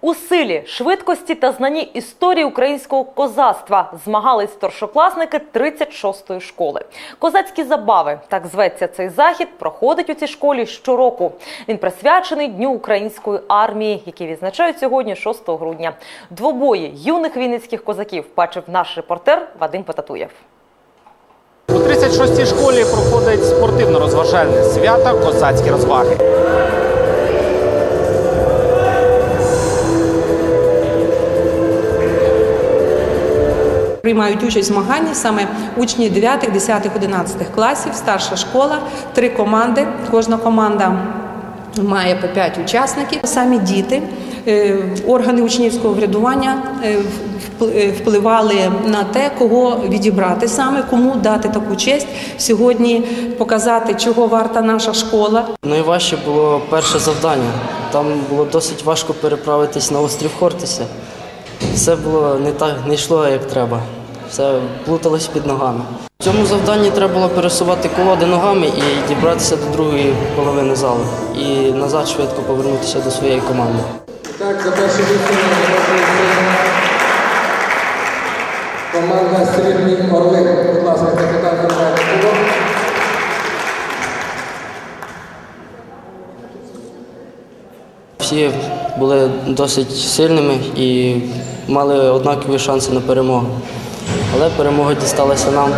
У силі, швидкості та знанні історії українського козацтва змагались старшокласники 36-ї школи. Козацькі забави, так зветься цей захід, проходить у цій школі щороку. Він присвячений Дню української армії, який відзначають сьогодні, 6 грудня. Двобої юних вінницьких козаків бачив наш репортер Вадим Потатуєв. У 36-й школі проходить спортивно-розважальне свято козацькі розваги. Приймають участь в змаганні саме учні 9, 10, 11 класів, старша школа, три команди. Кожна команда має по 5 учасників. Самі діти, е, органи учнівського врядування е, е, впливали на те, кого відібрати саме, кому дати таку честь сьогодні показати, чого варта наша школа, Найважче було перше завдання. Там було досить важко переправитись на острів Хортиса. Все було не так, не йшло як треба. Все плуталось під ногами. В цьому завданні треба було пересувати колоди ногами і дібратися до другої половини залу. І назад швидко повернутися до своєї команди. Так, за перше місце команда Срібні Орли. Будь ласка, капітан кубок. Всі були досить сильними і мали однакові шанси на перемогу. Але перемога дісталася нам.